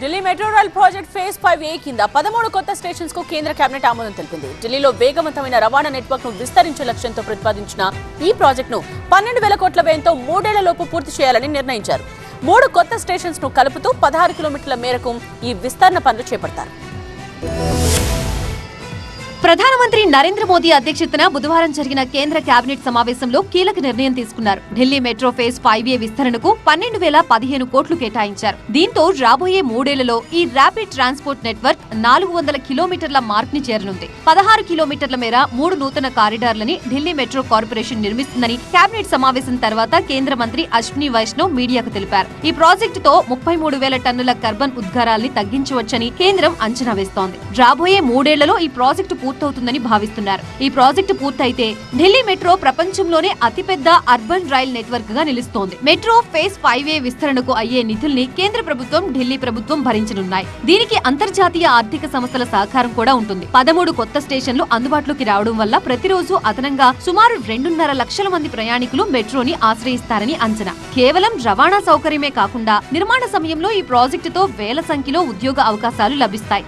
Delhi metro rail project phase five A కింద పదమూడు కొత్త స్టేషన్స్కు కేంద్ర కేబినెట్ ఆమోదం తెలిపింది. ఢిల్లీలో వేగవంతమైన రవాణా నెట్వర్క్ను విస్తరించే లక్ష్యంతో ప్రతిపాదించిన ఈ ప్రాజెక్టును పన్నెండు వేల కోట్ల వ్యయంతో మూడేళ్ళలోపు పూర్తి చేయాలని నిర్ణయించారు. మూడు కొత్త స్టేషన్స్ను కలుపుతూ పదహారు కిలోమీటర్ల మేరకు ఈ విస్తరణ పనులు చేపడతారు. ప్రధానమంత్రి నరేంద్ర మోదీ అధ్యక్షతన బుధవారం జరిగిన కేంద్ర కేబినెట్ సమావేశంలో కీలక నిర్ణయం తీసుకున్నారు. Delhi metro phase five A విస్తరణకు పన్నెండు వేల పదిహేను కోట్లు కేటాయించారు. దీంతో రాబోయే మూడేళ్ళలో ఈ ర్యాపిడ్ ట్రాన్స్పోర్ట్ నెట్వర్క్ నాలుగు వందల కిలోమీటర్ల మార్క్ని చేరనుంది. పదహారు కిలోమీటర్ల మేర మూడు నూతన కారిడార్లని ఢిల్లీ మెట్రో కార్పొరేషన్ నిర్మిస్తుందని కేబినెట్ సమావేశం తర్వాత కేంద్ర మంత్రి అశ్విని వైష్ణవ్ మీడియాకు తెలిపారు. ఈ ప్రాజెక్టుతో ముప్పై మూడు వేల టన్నుల కర్బన్ ఉద్గారాల్ని తగ్గించవచ్చని కేంద్రం అంచనా వేస్తోంది. రాబోయే మూడేళ్ళలో ఈ ప్రాజెక్టు పూర్తి పూర్తవుతుందని భావిస్తున్నారు. ఈ ప్రాజెక్టు పూర్తయితే ఢిల్లీ మెట్రో ప్రపంచంలోనే అతిపెద్ద అర్బన్ రైల్ నెట్వర్క్గా నిలుస్తోంది. మెట్రో ఫేజ్ ఫైవ్ ఏ విస్తరణకు అయ్యే నిధుల్ని కేంద్ర ప్రభుత్వం ఢిల్లీ ప్రభుత్వం భరించనున్నాయి. దీనికి అంతర్జాతీయ ఆర్థిక సంస్థల సహకారం కూడా ఉంటుంది. పదమూడు కొత్త స్టేషన్లు అందుబాటులోకి రావడం వల్ల ప్రతిరోజు అదనంగా సుమారు రెండున్నర లక్షల మంది ప్రయాణికులు మెట్రోని ఆశ్రయిస్తారని అంచనా. కేవలం రవాణా సౌకర్యమే కాకుండా నిర్మాణ సమయంలో ఈ ప్రాజెక్టుతో వేల సంఖ్యలో ఉద్యోగ అవకాశాలు లభిస్తాయి.